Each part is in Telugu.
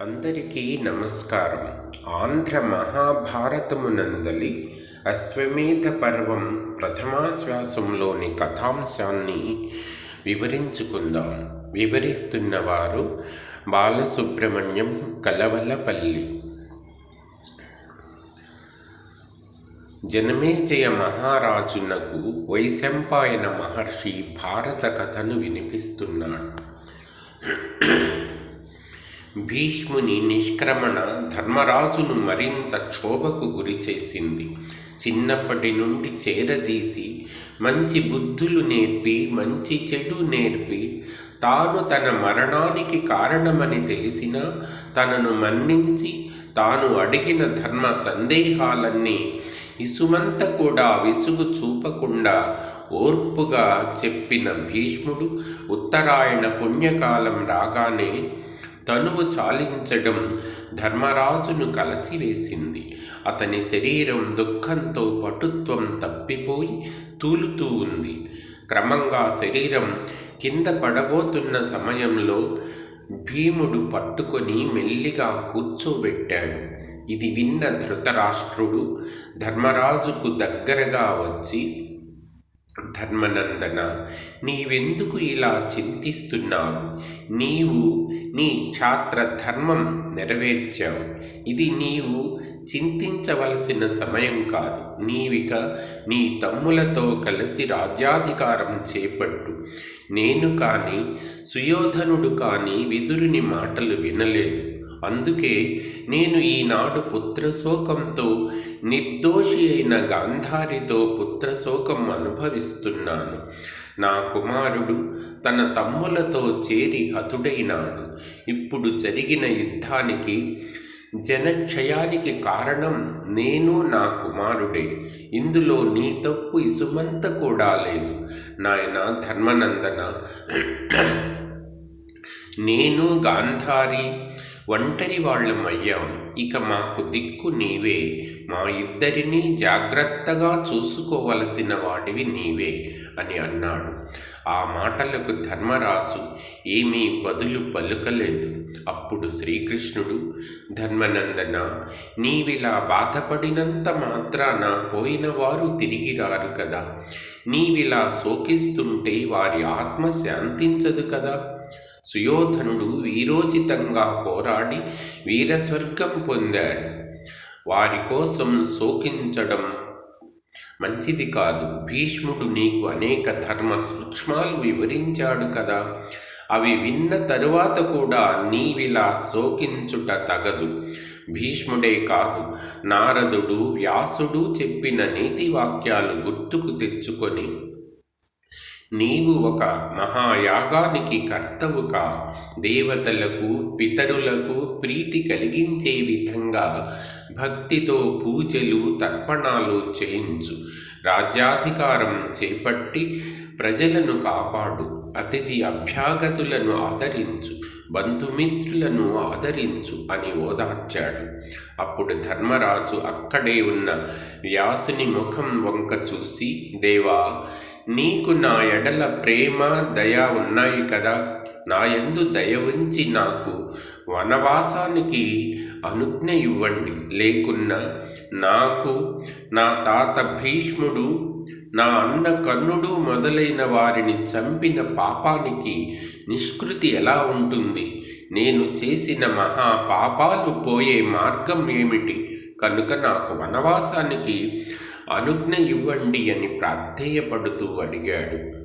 అందరికీ నమస్కారం. ఆంధ్ర మహాభారతమునందలి అశ్వమేధ పర్వం ప్రథమాశ్వాసంలోని కథాంశాన్ని వివరించుకుందాం. వివరిస్తున్నవారు బాలసుబ్రహ్మణ్యం కలవలపల్లి. జనమేజయ మహారాజునకు వైశంపాయన మహర్షి భారత కథను వినిపిస్తున్నాడు. భీష్ముని నిష్క్రమణ ధర్మరాజును మరింత క్షోభకు గురి చేసింది. చిన్నప్పటి నుండి చేరదీసి మంచి బుద్ధులు నేర్పి మంచి చెడు నేర్పి తాను తన మరణానికి కారణమని తెలిసినా తనను మన్నించి తాను అడిగిన ధర్మ సందేహాలన్నీ ఇసుమంత కూడా విసుగు చూపకుండా ఓర్పుగా చెప్పిన భీష్ముడు ఉత్తరాయణ పుణ్యకాలం రాగానే తనువు చాలించడం ధర్మరాజును కలచివేసింది. అతని శరీరం దుఃఖంతో పటుత్వం తప్పిపోయి తూలుతూ ఉంది. క్రమంగా శరీరం కింద పడబోతున్న సమయంలో భీముడు పట్టుకొని మెల్లిగా కూర్చోబెట్టాడు. ఇది విన్న ధృతరాష్ట్రుడు ధర్మరాజుకు దగ్గరగా వచ్చి ధర్మనందన నీవెందుకు ఇలా చింతిస్తున్నావు? నీవు నీ క్షాత్ర ధర్మం నెరవేర్చావు. ఇది నీవు చింతించవలసిన సమయం కాదు. నీవిక నీ తమ్ములతో కలిసి రాజ్యాధికారం చేపట్టు. నేను కానీ సుయోధనుడు కానీ విదురుని మాటలు వినలేదు. అందుకే నేను ఈనాడు పుత్రశోకంతో నిర్దోషి అయిన గాంధారితో పుత్రశోకం అనుభవిస్తున్నాను. నా కుమారుడు తన తమ్ములతో చేరి హతుడైనాడు. ఇప్పుడు జరిగిన యుద్ధానికి జనక్షయానికి కారణం నేను నా కుమారుడే. ఇందులో నీ తప్పు ఇసుమంత కూడా లేదు. నాయన ధర్మనందన నేను గాంధారి ఒంటరి వాళ్ళమయ్యాం. ఇక మాకు దిక్కు నీవే. మా ఇద్దరినీ జాగ్రత్తగా చూసుకోవలసిన వాటివి నీవే అని అన్నాడు. ఆ మాటలకు ధర్మరాజు ఏమీ బదులు పలుకలేదు. అప్పుడు శ్రీకృష్ణుడు ధర్మనందన నీవిలా బాధపడినంత మాత్రాన పోయిన వారు తిరిగి రారు కదా. నీవిలా శోకిస్తుంటే వారి ఆత్మ శాంతించదు కదా. సుయోధనుడు వీరోచితంగా పోరాడి వీరస్వర్గం పొందాడు. వారి కోసం శోకించడం మంచిది కాదు. భీష్ముడు నీకు అనేక ధర్మ సూక్ష్మాలు వివరించాడు కదా. అవి విన్న తరువాత కూడా నీవిలా శోకించుట తగదు. భీష్ముడే కాదు నారదుడు వ్యాసుడు చెప్పిన నీతి వాక్యాలు గుర్తుకు తెచ్చుకొని నీవు ఒక మహాయాగానికి కర్తవుగా దేవతలకు పితరులకు ప్రీతి కలిగించే విధంగా భక్తితో పూజలు తర్పణాలు చేయించు. రాజ్యాధికారం చేపట్టి ప్రజలను కాపాడు. అతిథి అభ్యాగతులను ఆదరించు. బంధుమిత్రులను ఆదరించు అని ఓదార్చాడు. అప్పుడు ధర్మరాజు అక్కడే ఉన్న వ్యాసుని ముఖం వంక చూసి దేవా నీకు నా ఎడల ప్రేమ దయ ఉన్నాయి కదా. నా యందు దయ ఉంచి నాకు వనవాసానికి అనుజ్ఞ ఇవ్వండి. లేకున్నా నాకు నా తాత భీష్ముడు నా అన్న కన్నుడు మొదలైన వారిని చంపిన పాపానికి నిష్కృతి ఎలా ఉంటుంది? నేను చేసిన మహా పాపాలు పోయే మార్గం ఏమిటి? కనుక నాకు వనవాసానికి అనుజ్ఞ ఇవ్వండి అని ప్రార్థేయపడుతూ అడిగాడు.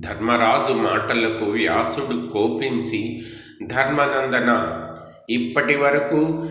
ధర్మరాజు మాటలకు వ్యాసుడు కోపించి ధర్మనందన ఇప్పటి వరకు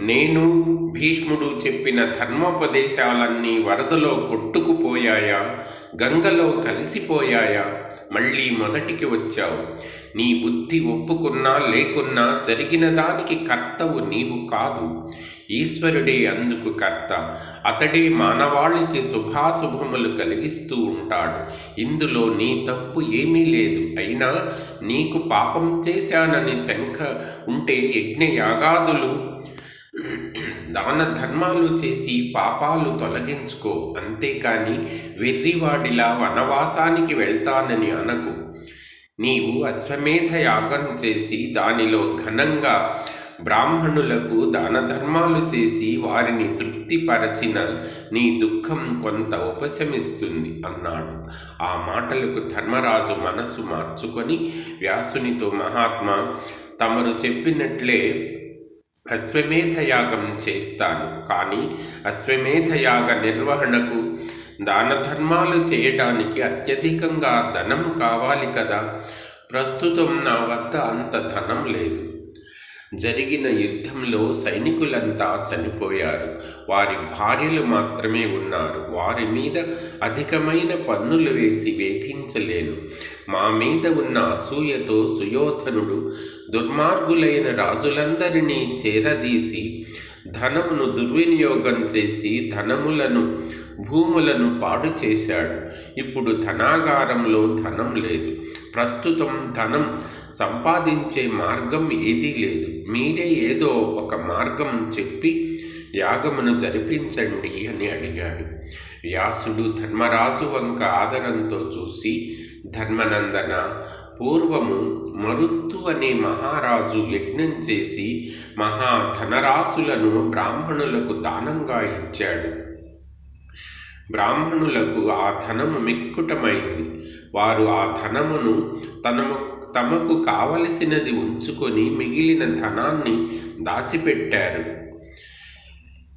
నేను భీష్ముడు చెప్పిన ధర్మోపదేశాలన్నీ వరదలో కొట్టుకుపోయాయా? గంగలో కలిసిపోయాయా? మళ్ళీ మొదటికి వచ్చావు. నీ బుద్ధి ఒప్పుకున్నా లేకున్నా జరిగిన దానికి కర్తవు నీవు కాదు. ఈశ్వరుడే అందుకు కర్త. అతడే మానవాళికి శుభాశుభములు కలిగిస్తూ ఉంటాడు. ఇందులో నీ తప్పు ఏమీ లేదు. అయినా నీకు పాపం చేశానని శంఖ ఉంటే యజ్ఞ యాగాదులు దాన ధర్మాలు చేసి పాపాలు తొలగించుకో. అంతేకాని వెర్రివాడిలా వనవాసానికి వెళ్తానని అనకు. నీవు అశ్వమేధ యాగం చేసి దానిలో ఘనంగా బ్రాహ్మణులకు దాన ధర్మాలు చేసి వారిని తృప్తిపరచిన నీ దుఃఖం కొంత ఉపశమిస్తుంది అన్నాడు. ఆ మాటలకు ధర్మరాజు మనసు మార్చుకొని వ్యాసునితో మహాత్మా తమరు చెప్పినట్లే అశ్వమేధ యాగం చేస్తాను. కానీ అశ్వమేధ యాగ నిర్వహణకు దాన ధర్మాలు చేయడానికి అత్యధికంగా ధనం కావాలి కదా. ప్రస్తుతం నా వద్ద అంత ధనం లేదు. జరిగిన యుద్ధంలో సైనికులంతా చనిపోయారు. వారి భార్యలు మాత్రమే ఉన్నారు. వారి మీద అధికమైన పన్నులు వేసి వేధించలేను. మా మీద ఉన్న అసూయతో సుయోధనుడు దుర్మార్గులైన రాజులందరినీ చేరదీసి ధనమును దుర్వినియోగం చేసి ధనములను భూములను పాడు చేశాడు. ఇప్పుడు ధనాగారంలో ధనం లేదు. ప్రస్తుతం ధనం సంపాదించే మార్గం ఏదీ లేదు. మీరే ఏదో ఒక మార్గం చెప్పి యాగమును జరిపించండి అని అడిగాడు. వ్యాసుడు ధర్మరాజు వంక ఆదరంతో చూసి ధర్మనందన పూర్వము మరుత్తు అనే మహారాజు యజ్ఞం చేసి మహాధనరాశులను బ్రాహ్మణులకు దానంగా ఇచ్చాడు. బ్రాహ్మణులకు ఆ ధనము మిక్కుటమైంది. వారు ఆ ధనమును తనము తమకు కావలసినది ఉంచుకొని మిగిలిన ధనాన్ని దాచిపెట్టారు.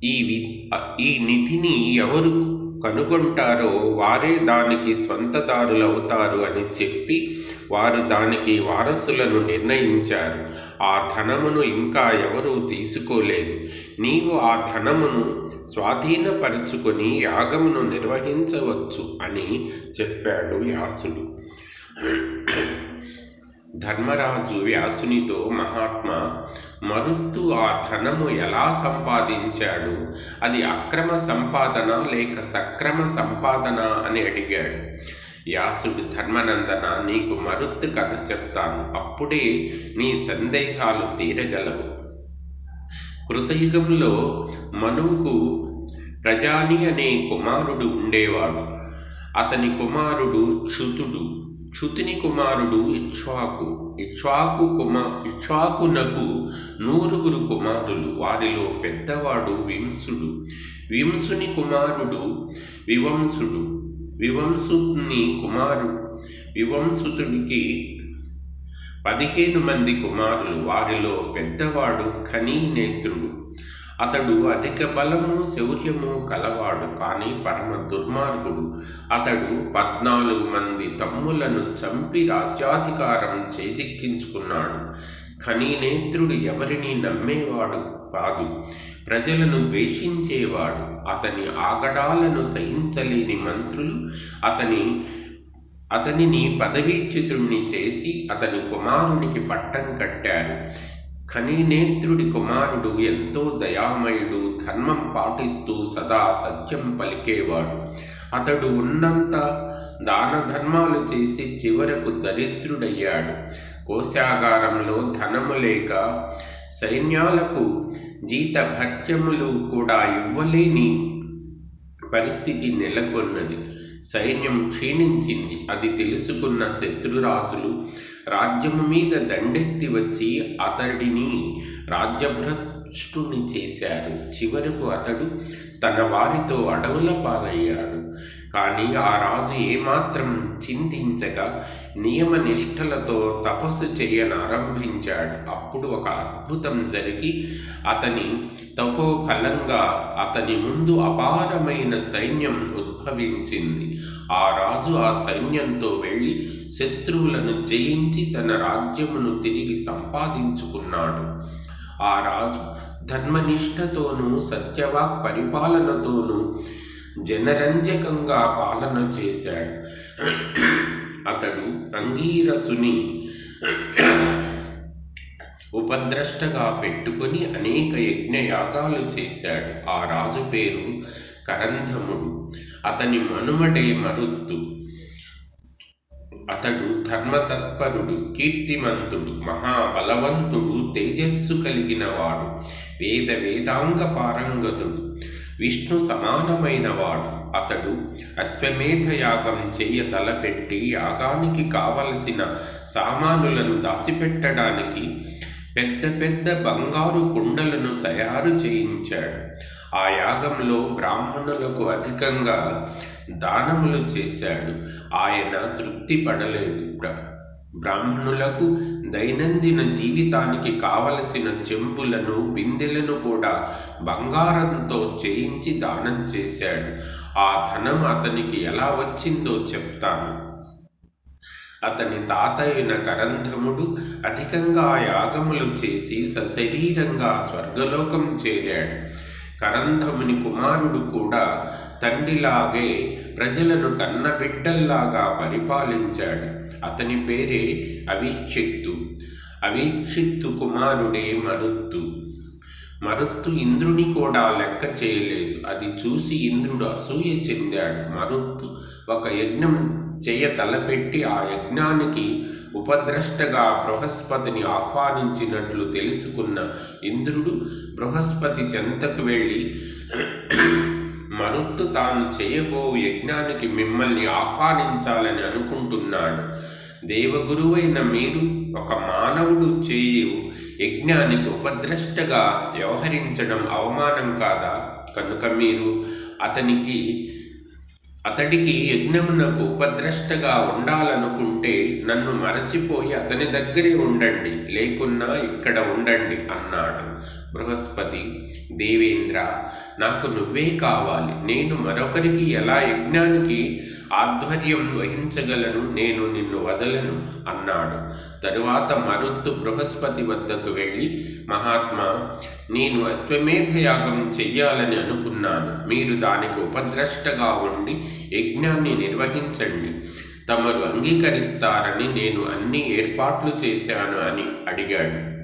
ఈ వి ఈ నిధిని ఎవరు కనుగొంటారో వారే దానికి స్వంతదారులవుతారు అని చెప్పి వారు దానికి వారసులను నిర్ణయించారు. ఆ ధనమును ఇంకా ఎవరూ తీసుకోలేదు. నీవు ఆ ధనమును స్వాధీనపరుచుకొని యాగమును నిర్వహించవచ్చు అని చెప్పాడు వ్యాసుడు. ధర్మరాజు వ్యాసునితో మహాత్మా మరుత్తు ఆ ధనము ఎలా సంపాదించాడు? అది అక్రమ సంపాదన లేక సక్రమ సంపాదన? అని అడిగాడు. వ్యాసుడు ధర్మనందన నీకు మరుత్తు కథ చెప్తాను. అప్పుడే నీ సందేహాలు తీరగలవు. కృతయుగంలో మనువుకు ప్రజాని అనే కుమారుడు ఉండేవాడు. అతని కుమారుడు క్షుతుడు. చ్యుతిని కుమారుడు ఇక్ష్వాకు ఇక్ష్వాకు కుమా ఇక్ష్వాకునకు నూరుగురు కుమారులు. వారిలో పెద్దవాడు వింసుడు వింసుని కుమారుడు వివంశుడు. వివంశుని కుమారుడు వివంశుతుడికి పదిహేను మంది కుమారులు వారిలో పెద్దవాడు ఖనీనేత్రుడు అతడు అధిక బలము శౌర్యము కలవాడు కానీ పరమ దుర్మార్గుడు. అతడు పద్నాలుగు మంది తమ్ములను చంపి రాజ్యాధికారం చేజిక్కించుకున్నాడు. ఖనీనేత్రుడు ఎవరిని నమ్మేవాడు కాదు. ప్రజలను ద్వేషించేవాడు. అతని ఆగడాలను సహించలేని మంత్రులు అతని అతనిని పదవీచ్యుతుణ్ణి చేసి అతని కుమారునికి పట్టం కట్టారు. ఖనినేత్రుడి కుమారుడు ఎంతో దయామయుడు ధర్మం పాటిస్తూ సదా సత్యం పలికేవాడు. అతడు ఉన్నంత దాన ధర్మాలు చేసి చివరకు దరిద్రుడయ్యాడు. కోశాగారంలో ధనము లేక సైన్యాలకు జీత భత్యములు కూడా ఇవ్వలేని పరిస్థితి నెలకొన్నది. సైన్యం క్షీణించింది. అది తెలుసుకున్న శత్రురాజులు రాజ్యము మీద దండెత్తి వచ్చి అతడిని రాజ్యభ్రష్టుని చేశారు. చివరకు అతడు తన వారితో అడవుల పాలయ్యాడు. కానీ ఆ రాజు ఏమాత్రం చింతించగా నియమనిష్టలతో తపస్సు చేయనారంభించాడు. అప్పుడు ఒక అద్భుతం జరిగి అతని తపోఫలంగా అతని ముందు అపారమైన సైన్యం ఉద్భవించింది. ఆ రాజు ఆ సైన్యంతో వెళ్ళి శత్రువులను జయించి తన రాజ్యమును తిరిగి సంపాదించుకున్నాడు. ఆ రాజు ధర్మనిష్టతోనూ సత్యవాక్ పరిపాలనతోనూ జనరంజకంగా పాలన చేశాడు. అతడు అంగీరసుని ఉపద్రష్టగా పెట్టుకొని అనేక యజ్ఞయాగాలు చేశాడు. ఆ రాజు పేరు కరంధముడు. అతని మనుమడే మరుత్తు. అతడు ధర్మతత్పరుడు కీర్తిమంతుడు మహాబలవంతుడు తేజస్సు కలిగిన వాడు వేద వేదాంగ పారంగతుడు విష్ణు సమానమైన వాడు. అతడు అశ్వమేధ యాగం చెయ్య తలపెట్టి యాగానికి కావలసిన సామానులను దాచిపెట్టడానికి పెద్ద పెద్ద బంగారు కుండలను తయారు చేయించాడు. ఆ యాగంలో బ్రాహ్మణులకు అధికంగా దానములు చేశాడు. ఆయన తృప్తి పడలేదు. బ్రాహ్మణులకు దైనందిన జీవితానికి కావలసిన చెంపులను బిందెలను కూడా బంగారంతో చేయించి దానం చేశాడు. ఆ ధనం అతనికి ఎలా వచ్చిందో చెప్తాను. అతని తాత అయిన కరంధముడు అధికంగా యాగములు చేసి సశరీరంగా స్వర్గలోకం చేరాడు. కరంధముని కుమారుడు కూడా తండ్రిలాగే ప్రజలను కన్నబిడ్డల్లాగా పరిపాలించాడు. అతని పేరే అవీక్షిత్తు అవీక్షిత్తు కుమారుడే మరుత్తు. మరుత్తు ఇంద్రుని కూడా లెక్క చేయలేదు. అది చూసి ఇంద్రుడు అసూయ చెందాడు. మరుత్తు ఒక యజ్ఞం చేయ తలపెట్టి ఆ యజ్ఞానికి ఉపద్రష్టగా బృహస్పతిని ఆహ్వానించినట్లు తెలుసుకున్న ఇంద్రుడు బృహస్పతి చెంతకు వెళ్ళి మరుత్తు తాను చేయబో యజ్ఞానికి మిమ్మల్ని ఆహ్వానించాలని అనుకుంటున్నాడు. దేవగురువైన మీరు ఒక మానవుడు చేయు యజ్ఞానికి ఉపద్రష్టగా వ్యవహరించడం అవమానం కాదా? కనుక మీరు అతనికి అతడికి యజ్ఞమునకు ఉపద్రష్టగా ఉండాలనుకుంటే నన్ను మరచిపోయి అతని దగ్గరే ఉండండి లేకున్నా ఇక్కడ ఉండండి అన్నాడు. బృహస్పతి దేవేంద్ర నాకు నువ్వే కావాలి. నేను మరొకరికి ఎలా యజ్ఞానికి ఆధ్వర్యం వహించగలను? నేను నిన్ను వదలను అన్నాడు. తరువాత మరుత్తు బృహస్పతి వద్దకు వెళ్ళి మహాత్మా నేను అశ్వమేధ యాగం చెయ్యాలని అనుకున్నాను. మీరు దానికి ఉపద్రష్టగా ఉండి యజ్ఞాన్ని నిర్వహించండి. తమరు అంగీకరిస్తారని నేను అన్ని ఏర్పాట్లు చేశాను అని అడిగాడు.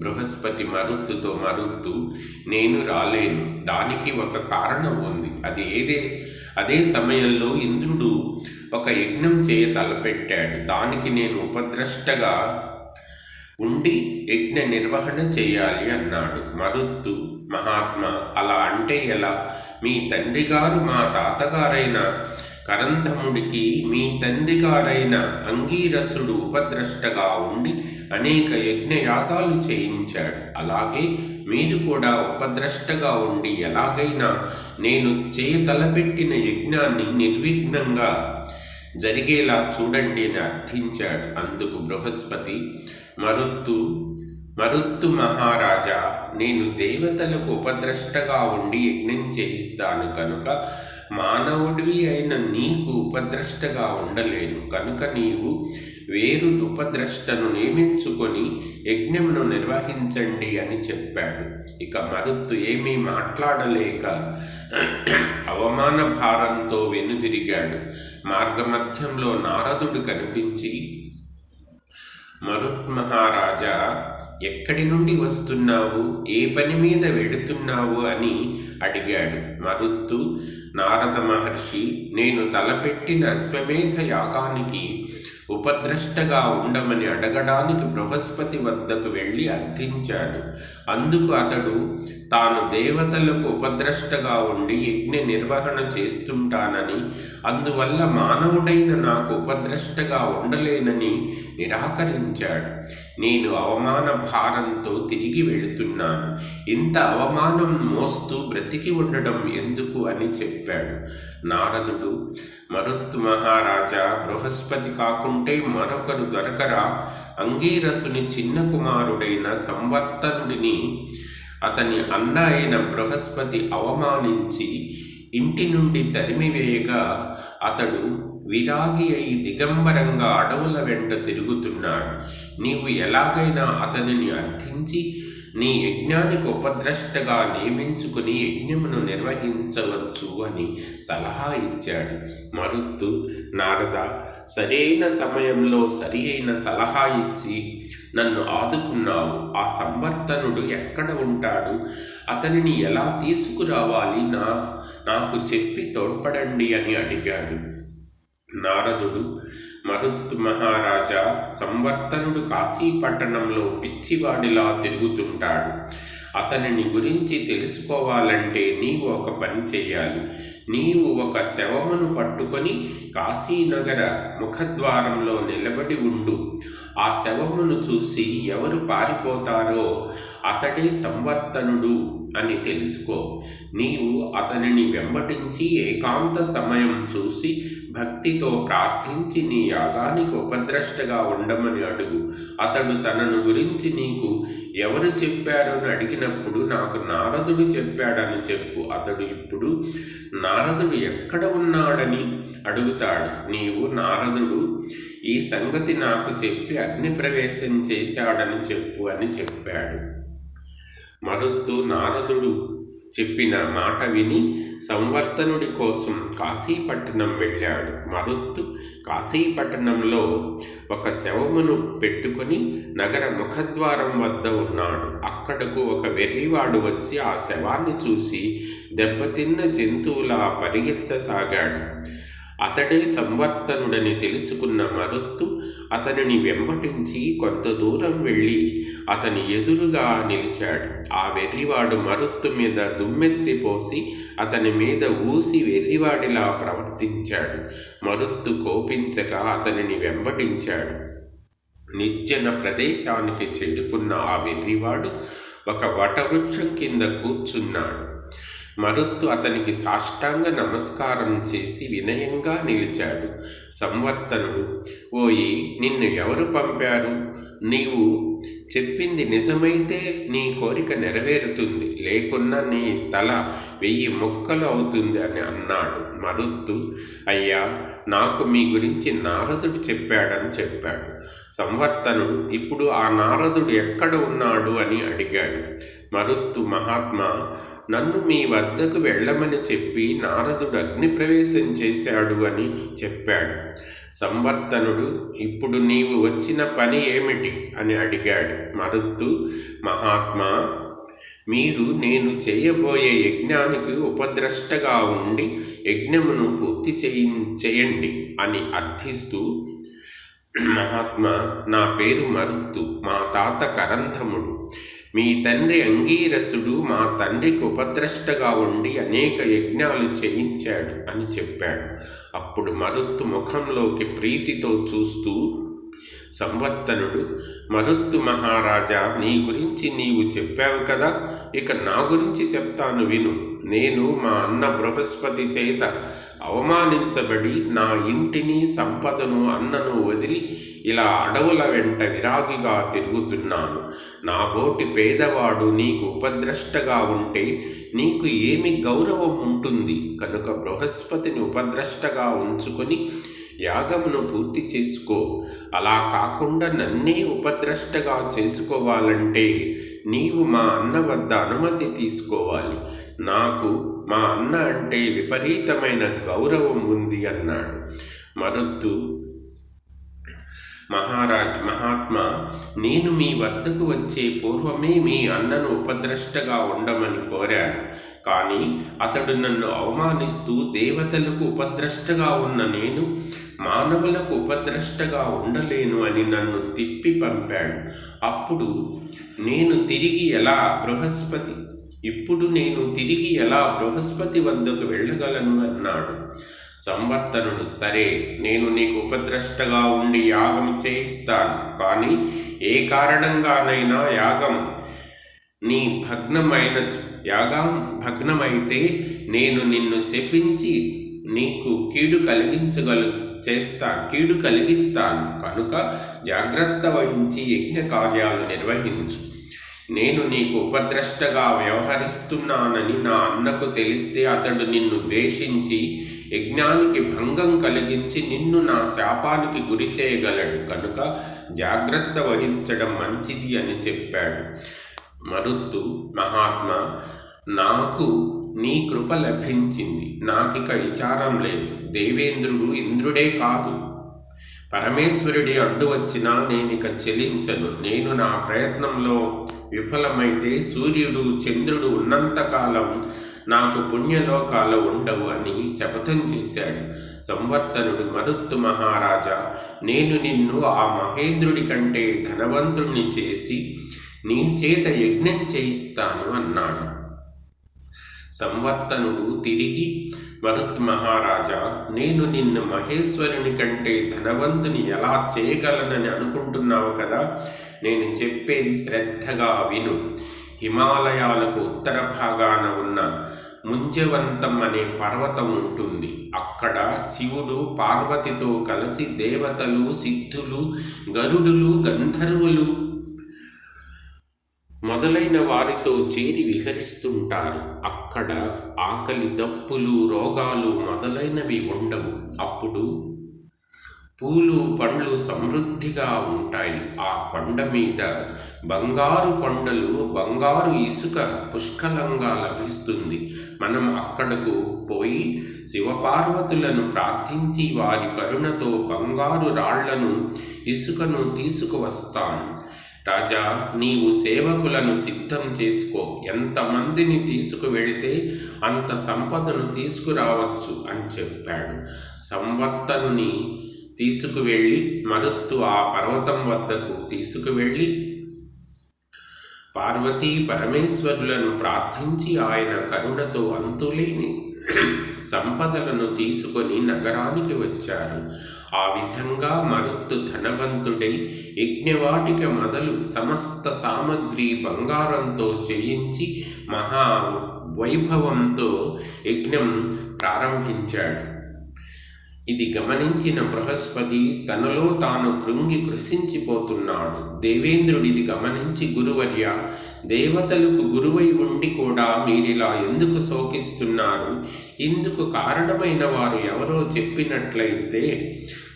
బృహస్పతి మరుత్తుతో మరుత్తు నేను రాలేను. దానికి ఒక కారణం ఉంది. అది ఏదే? అదే సమయంలో ఇంద్రుడు ఒక యజ్ఞం చేయ తలపెట్టాడు. దానికి నేను ఉపద్రష్టగా ఉండి యజ్ఞ నిర్వహణ చేయాలి అన్నాడు. మరుత్తు మహాత్మ అలా అంటే ఎలా? మీ తండ్రి గారు మా తాతగారైన కరంధముడికి మీ తండ్రి గారైన అంగీరసుడు ఉపద్రష్టగా ఉండి అనేక యజ్ఞయాగాలు చేయించాడు. అలాగే మీరు కూడా ఉపద్రష్టగా ఉండి ఎలాగైనా నేను చేయతలపెట్టిన యజ్ఞాన్ని నిర్విఘ్నంగా జరిగేలా చూడండి అని అర్థించాడు. అందుకు బృహస్పతి మరుత్తు మరుత్తు మహారాజా నేను దేవతలకు ఉపద్రష్టగా ఉండి యజ్ఞం చేయిస్తాను కనుక మానవుడివి అయిన నీకు ఉపద్రష్టగా ఉండలేను. కనుక నీవు వేరు ఉపద్రష్టను నియమించుకొని యజ్ఞమును నిర్వహించండి అని చెప్పాడు. ఇక మరుత్తు ఏమీ మాట్లాడలేక అవమాన భారంతో వెనుదిరిగాడు. మార్గమధ్యంలో నారదుడు కనిపించి మరుత్ మహారాజా ఎక్కడి నుండి వస్తున్నావు? ఏ పని మీద వెడుతున్నావు? అని అడిగాడు. మరుత్తు నారద మహర్షి నేను తలపెట్టిన అశ్వమేధ యాగానికి ఉపద్రష్టగా ఉండమని అడగడానికి బృహస్పతి వద్దకు వెళ్ళి అర్థించాడు. అందుకు అతడు తాను దేవతలకు ఉపద్రష్టగా ఉండి యజ్ఞ నిర్వహణ చేస్తుంటానని అందువల్ల మానవుడైన నాకు ఉపద్రష్టగా ఉండలేనని నిరాకరించాడు. నేను అవమాన భారంతో తిరిగి వెళుతున్నాను. ఇంత అవమానం మోస్తూ బ్రతికి ఉండడం ఎందుకు అని చెప్పాడు. నారదుడు మరుత్ మహారాజా బృహస్పతి కాకుంటే మరొకరు దొరకరా? అంగీరసుని చిన్న కుమారుడైన సంవర్తనుడిని అతని అన్న అయిన బృహస్పతి అవమానించి ఇంటి నుండి తరిమివేయగా అతడు విరాగి అయి దిగంబరంగా అడవుల వెంట తిరుగుతున్నాడు. నీవు ఎలాగైనా అతనిని అర్థించి నీ యజ్ఞానికి ఉపద్రష్టగా నియమించుకుని యజ్ఞమును నిర్వహించవచ్చు అని సలహా ఇచ్చాడు. మరుత్తు నారద సరైన సమయంలో సరి అయిన సలహా ఇచ్చి నన్ను ఆదుకున్నావు. ఆ సంవర్తనుడు ఎక్కడ ఉంటాడు? అతనిని ఎలా తీసుకురావాలి? నా నాకు చెప్పి తోడ్పడండి అని అడిగాడు. నారదుడు మరుత్ మహారాజా సంవర్తనుడు కాశీపట్టణంలో పిచ్చివాడిలా తిరుగుతుంటాడు. అతనిని గురించి తెలుసుకోవాలంటే నీవు ఒక పని చెయ్యాలి. నీవు ఒక శవమును పట్టుకొని కాశీనగర ముఖద్వారంలో నిలబడి ఉండు. ఆ శవమును చూసి ఎవరు పారిపోతారో అతడే సంవర్తనుడు అని తెలుసుకో. నీవు అతనిని వెంబడించి ఏకాంత సమయం చూసి భక్తితో ప్రార్థించి నీ యాగానికి ఉపద్రష్టగా ఉండమని అడుగు. అతడు తనను గురించి నీకు ఎవరు చెప్పారని అని అడిగినప్పుడు నాకు నారదుడు చెప్పాడని చెప్పు. అతడు ఇప్పుడు నారదుడు ఎక్కడ ఉన్నాడని అడుగుతాడు. నీవు నారదుడు ఈ సంగతి నాకు చెప్పి అగ్ని ప్రవేశం చేశాడని చెప్పు అని చెప్పాడు. మరుద్దు నారదుడు చెప్పిన మాట విని సంవర్తనుడి కోసం కాశీపట్టణం వెళ్ళాడు. మరుత్తు కాశీపట్టణంలో ఒక శవమును పెట్టుకొని నగర ముఖద్వారం వద్ద ఉన్నాడు. అక్కడకు ఒక వెర్రివాడు వచ్చి ఆ శవాన్ని చూసి దెబ్బతిన్న జంతువులా పరిగెత్తసాగాడు. అతడే సంవర్తనుడని తెలుసుకున్న మరుత్తు అతనిని వెంబడించి కొంత దూరం వెళ్ళి అతని ఎదురుగా నిలిచాడు. ఆ వెర్రివాడు మరుత్తు మీద దుమ్మెత్తి పోసి అతని మీద ఊసి వెర్రివాడిలా ప్రవర్తించాడు. మరుత్తు కోపించక అతనిని వెంబడించాడు నిర్జన ప్రదేశానికి చేరుకున్న ఆ వెర్రివాడు ఒక వటవృక్షం కింద కూర్చున్నాడు. మరుత్తు అతనికి సాష్టాంగ నమస్కారం చేసి వినయంగా నిలిచాడు. సంవర్తనుడు ఓయి నిన్ను ఎవరు పంపారు? నీవు చెప్పింది నిజమైతే నీ కోరిక నెరవేరుతుంది. లేకున్నా నీ తల వెయ్యి ముక్కలు అవుతుంది అని అన్నాడు మరుత్తు. అయ్యా నాకు మీ గురించి నారదుడు చెప్పాడని చెప్పాడు. సంవర్తనుడు ఇప్పుడు ఆ నారదుడు ఎక్కడ ఉన్నాడు అని అడిగాడు. మరుత్తు మహాత్మా నన్ను మీ వద్దకు వెళ్ళమని చెప్పి నారదుడు అగ్నిప్రవేశం చేశాడు అని చెప్పాడు. సంవర్తనుడు ఇప్పుడు నీవు వచ్చిన పని ఏమిటి? అని అడిగాడు. మరుత్తు మహాత్మా మీరు నేను చేయబోయే యజ్ఞానికి ఉపద్రష్టగా ఉండి యజ్ఞమును పూర్తి చేయి చేయండి అని అర్థిస్తూ మహాత్మా నా పేరు మరుత్తు మా తాత కరంధముడు. మీ తండ్రి అంగీరసుడు మా తండ్రికి ఉపద్రష్టగా ఉండి అనేక యజ్ఞాలు చేయించాడు అని చెప్పాడు. అప్పుడు మరుత్తు ముఖంలోకి ప్రీతితో చూస్తూ సంవర్తనుడు మరుత్తు మహారాజా నీ గురించి నీవు చెప్పావు కదా ఇక నా గురించి చెప్తాను విను. నేను మా అన్న బృహస్పతి చేత అవమానించబడి నా ఇంటిని సంపదను అన్నను వదిలి ఇలా అడవుల వెంట విరాగిగా తిరుగుతున్నాను. నా బోటి పేదవాడు నీకు ఉపద్రష్టగా ఉంటే నీకు ఏమి గౌరవం ఉంటుంది? కనుక బృహస్పతిని ఉపద్రష్టగా ఉంచుకొని యాగమును పూర్తి చేసుకో. అలా కాకుండా నన్నే ఉపద్రష్టగా చేసుకోవాలంటే నీవు మా అన్న వద్ద అనుమతి తీసుకోవాలి. నాకు మా అన్న అంటే విపరీతమైన గౌరవం ఉంది అన్నాడు. మరొద్దు మహారాజ్ మహాత్మా నేను మీ వద్దకు వచ్చే పూర్వమే మీ అన్నను ఉపద్రష్టగా ఉండమని కోరాను. కానీ అతడు నన్ను అవమానిస్తూ దేవతలకు ఉపద్రష్టగా ఉన్న నేను మానవులకు ఉపద్రష్టగా ఉండలేను అని నన్ను తిప్పి పంపాడు. అప్పుడు నేను తిరిగి ఎలా బృహస్పతి ఇప్పుడు నేను తిరిగి ఎలా బృహస్పతి వద్దకు వెళ్ళగలను అన్నాడు. సంవర్తనుడు సరే నేను నీకు ఉపద్రష్టగా ఉండి యాగం చేయిస్తాను. కానీ ఏ కారణంగానైనా యాగం నీ భగ్నమైన యాగం భగ్నమైతే నేను నిన్ను శపించి నీకు కీడు కలిగించగలు చేస్తాను కీడు కలిగిస్తాను. కనుక జాగ్రత్త వహించి యజ్ఞ కార్యాలు నిర్వహించు. నేను నీకు ఉపద్రష్టగా వ్యవహరిస్తున్నానని నా అన్నకు తెలిస్తే అతడు నిన్ను ద్వేషించి యజ్ఞానికి భంగం కలిగించి నిన్ను నా శాపానికి గురి చేయగలడు. కనుక జాగ్రత్త వహించడం మంచిది అని చెప్పాడు. మరుత్తు మహాత్మా నాకు నీ కృప లభించింది. నాకిక విచారం లేదు. దేవేంద్రుడు ఇంద్రుడే కాదు. పరమేశ్వరుడి అడ్డు వచ్చినా నేనిక చెలించను. నేను నా ప్రయత్నంలో విఫలమైతే సూర్యుడు చంద్రుడు ఉన్నంతకాలం నాకు పుణ్యలోకాలు ఉండవు అని శపథం చేశాడు. సంవర్తనుడు మరుత్తు మహారాజా నేను నిన్ను ఆ మహేంద్రుడి కంటే ధనవంతుణ్ణి చేసి నీ చేత యజ్ఞం చేయిస్తాను అన్నాడు. సంవర్తనుడు తిరిగి మరుత్ మహారాజా నేను నిన్ను మహేశ్వరుని కంటే ధనవంతుని ఎలా చేయగలనని అనుకుంటున్నావు కదా? నేను చెప్పేది శ్రద్ధగా విను. హిమాలయాలకు ఉత్తర భాగాన ఉన్న ముంజవంతం అనే పర్వతం ఉంటుంది. అక్కడ శివుడు పార్వతితో కలిసి దేవతలు సిద్ధులు గరుడులు గంధర్వులు మొదలైన వారితో చేరి విహరిస్తుంటారు. అక్కడ ఆకలి దప్పులు రోగాలు మొదలైనవి ఉండవు. అప్పుడు పూలు పండ్లు సమృద్ధిగా ఉంటాయి. ఆ కొండ మీద బంగారు కొండలు బంగారు ఇసుక పుష్కలంగా లభిస్తుంది. మనం అక్కడకు పోయి శివపార్వతులను ప్రార్థించి వారి కరుణతో బంగారు రాళ్ళను ఇసుకను తీసుకువస్తాను. రాజా నీవు సేవకులను సిద్ధం చేసుకో. ఎంతమందిని తీసుకువెళితే అంత సంపదను తీసుకురావచ్చు అని చెప్పాడు. సంవర్తనుని తీసుకువెళ్ళి మరుత్తు ఆ పర్వతం వద్దకు తీసుకువెళ్ళి పార్వతీ పరమేశ్వరులను ప్రార్థించి ఆయన కరుణతో అంతులేని సంపదలను తీసుకొని నగరానికి వచ్చారు. ఆ విధంగా మరుత్తు ధనవంతుడై యజ్ఞవాటిక మొదలు సమస్త సామగ్రి బంగారంతో చేయించి మహా వైభవంతో యజ్ఞం ప్రారంభించాడు. ఇది గమనించిన బృహస్పతి తనలో తాను కృంగి కృషించిపోతున్నాడు దేవేంద్రుడిది గమనించి గురువర్య దేవతలకు గురువై ఉండి కూడా మీరిలా ఎందుకు శోకిస్తున్నారు? ఇందుకు కారణమైన వారు ఎవరో చెప్పినట్లయితే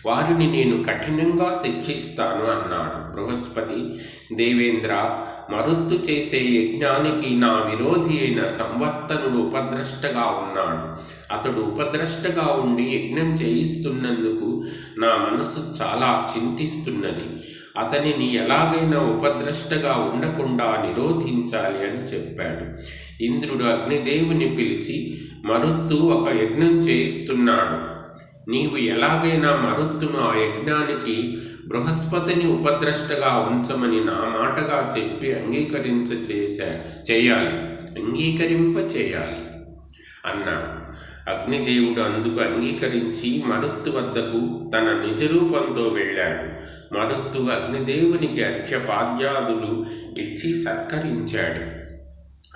వారిని నేను కఠినంగా శిక్షిస్తాను అన్నాడు. బృహస్పతి దేవేంద్ర మరుత్తు చేసే యజ్ఞానికి నా విరోధి అయిన సంవర్తనుడు ఉపద్రష్టగా ఉన్నాడు. అతడు ఉపద్రష్టగా ఉండి యజ్ఞం చేయిస్తున్నందుకు నా మనసు చాలా చింతిస్తున్నది. అతనిని ఎలాగైనా ఉపద్రష్టగా ఉండకుండా నిరోధించాలి అని చెప్పాడు. ఇంద్రుడు అగ్నిదేవుని పిలిచి మరుత్తు ఒక యజ్ఞం చేయిస్తున్నాడు. నీవు ఎలాగైనా మరుత్తును ఆ యజ్ఞానికి? బృహస్పతిని ఉపద్రష్టగా ఉంచమని నా మాటగా చెప్పి అంగీకరించ చేశా చేయాలి. అంగీకరింప చేయాలి. అన్నాడు అగ్నిదేవుడు అందుకు అంగీకరించి మరుత్తు వద్దకు తన నిజరూపంతో వెళ్ళాడు. మరుత్తు అగ్నిదేవునికి అర్ఘ్యపాద్యాదులు ఇచ్చి సత్కరించాడు.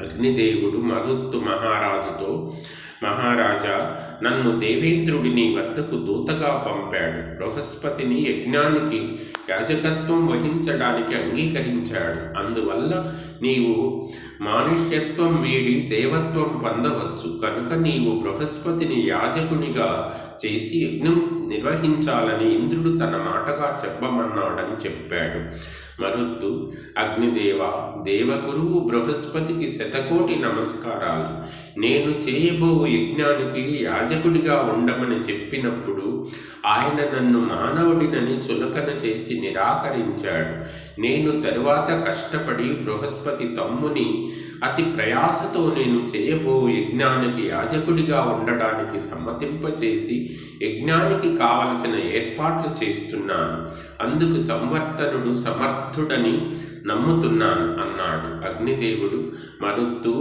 అగ్నిదేవుడు మరుత్తు మహారాజుతో మహారాజా నన్ను దేవేంద్రుడిని వద్దకు దూతగా పంపాడు. బృహస్పతిని యజ్ఞానికి యాజకత్వం వహించడానికి అంగీకరించాడు. అందువల్ల నీవు మానుష్యత్వం వీడి దేవత్వం పొందవచ్చు. కనుక నీవు బృహస్పతిని యాజకునిగా చేసి యజ్ఞం నిర్వహించాలని ఇంద్రుడు తన మాటగా చెప్పమన్నాడని చెప్పాడు. మరుత్తు అగ్నిదేవ దేవగురువు బృహస్పతికి శతకోటి నమస్కారాలు. నేను చేయబో యజ్ఞానికి యాజకుడిగా ఉండమని చెప్పినప్పుడు ఆయన నన్ను మానవుడినని చులకన చేసి నిరాకరించాడు. నేను తరువాత కష్టపడి బృహస్పతి తమ్ముని అతి ప్రయాసతో నేను చేయబో యజ్ఞానికి యాజకుడిగా ఉండడానికి సమ్మతింపచేసి యజ్ఞానికి కావలసిన ఏర్పాట్లు చేస్తున్నాను. అందుకు సంవర్తనుడు సమర్థుడని నమ్ముతున్నాను అన్నాడు అగ్నిదేవుడు. మరుత్తూ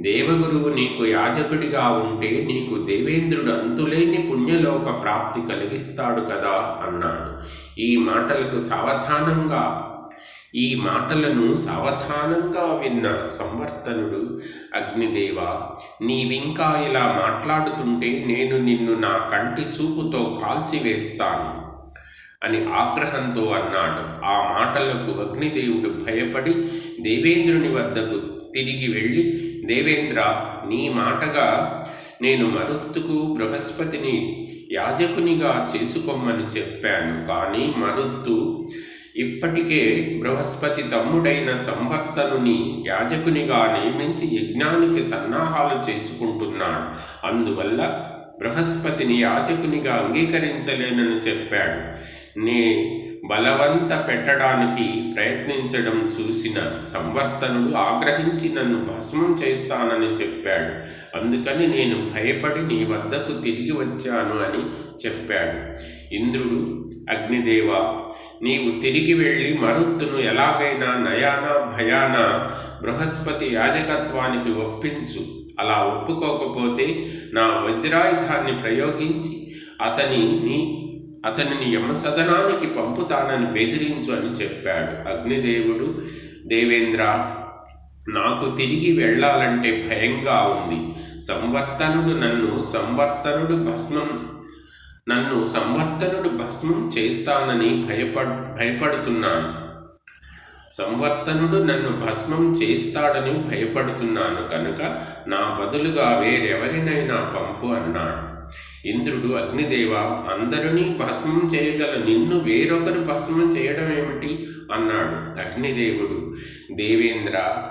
దేవగురువు నీకు యాజకుడిగా ఉంటే నీకు దేవేంద్రుడు అంతులేని పుణ్యలోక ప్రాప్తి కలిగిస్తాడు కదా అన్నాడు. ఈ మాటలకు సావధానంగా ఈ మాటలను సావధానంగా విన్న సంవర్తనుడు అగ్నిదేవ నీవింకా ఇలా మాట్లాడుతుంటే నేను నిన్ను నా కంటి చూపుతో కాల్చివేస్తాను అని ఆగ్రహంతో అన్నాడు. ఆ మాటలకు అగ్నిదేవుడు భయపడి దేవేంద్రుని వద్దకు తిరిగి వెళ్ళి దేవేంద్ర నీ మాటగా నేను మరుత్తుకు బృహస్పతిని యాజకునిగా చేసుకోమని చెప్పాను. కానీ మరుత్తు ఇప్పటికే బృహస్పతి తమ్ముడైన సంభక్తనుని యాజకునిగా నియమించి యజ్ఞానికి సన్నాహాలు చేసుకుంటున్నాడు. అందువల్ల బృహస్పతిని యాజకునిగా అంగీకరించలేనని చెప్పాడు. నే బలవంత పెట్టడానికి ప్రయత్నించడం చూసిన సంవర్తనుడు ఆగ్రహించి నన్ను భస్మం చేస్తానని చెప్పాడు. అందుకని నేను భయపడి నీ వద్దకు తిరిగి వచ్చాను అని చెప్పాడు. ఇంద్రుడు అగ్నిదేవ నీవు తిరిగి వెళ్ళి మరుత్తును ఎలాగైనా నయాన భయాన బృహస్పతి యాజకత్వానికి ఒప్పించు. అలా ఒప్పుకోకపోతే నా వజ్రాయుధాన్ని ప్రయోగించి అతని నీ అతనిని యమసదనానికి పంపుతానని బెదిరించు అని చెప్పాడు అగ్నిదేవుడు. దేవేంద్ర నాకు తిరిగి వెళ్ళాలంటే భయంగా ఉంది. సంవర్తనుడు నన్ను సంవర్తనుడు భస్మం నన్ను సంవర్తనుడు భస్మం చేస్తానని భయపడ్ భయపడుతున్నాను. సంవర్తనుడు నన్ను భస్మం చేస్తాడని భయపడుతున్నాను కనుక నా బదులుగా వేరెవరినైనా పంపు అన్నాడు. ఇంద్రుడు అగ్నిదేవ అందరినీ భస్మం చేయగల నిన్ను వేరొకరు భస్మం చేయడం ఏమిటి? అన్నాడు అగ్నిదేవుడు. దేవేంద్ర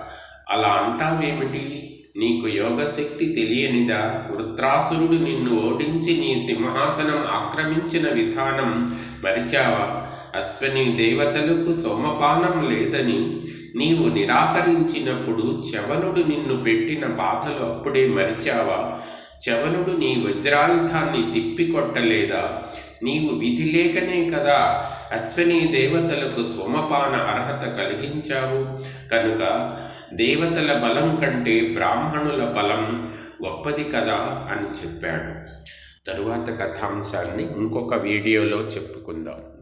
అలా అంటావేమిటి? నీకు యోగశక్తి తెలియనిదా? వృత్రాసురుడు నిన్ను ఓడించి నీ సింహాసనం ఆక్రమించిన విధానం మరిచావా? అశ్వని దేవతలకు సోమపానం లేదని నీవు నిరాకరించినప్పుడు చవనుడు నిన్ను పెట్టిన బాధలు అప్పుడే మరిచావా? చవనుడు నీ వజ్రాయుధాన్ని తిప్పికొట్టలేదా? నీవు విధి లేకనే కదా అశ్వని దేవతలకు సోమపాన అర్హత కలిగించావు. కనుక దేవతల బలం కంటే బ్రాహ్మణుల బలం గొప్పది కదా అని చెప్పాడు. తరువాత కథాంశాన్ని ఇంకొక వీడియోలో చెప్పుకుందాం.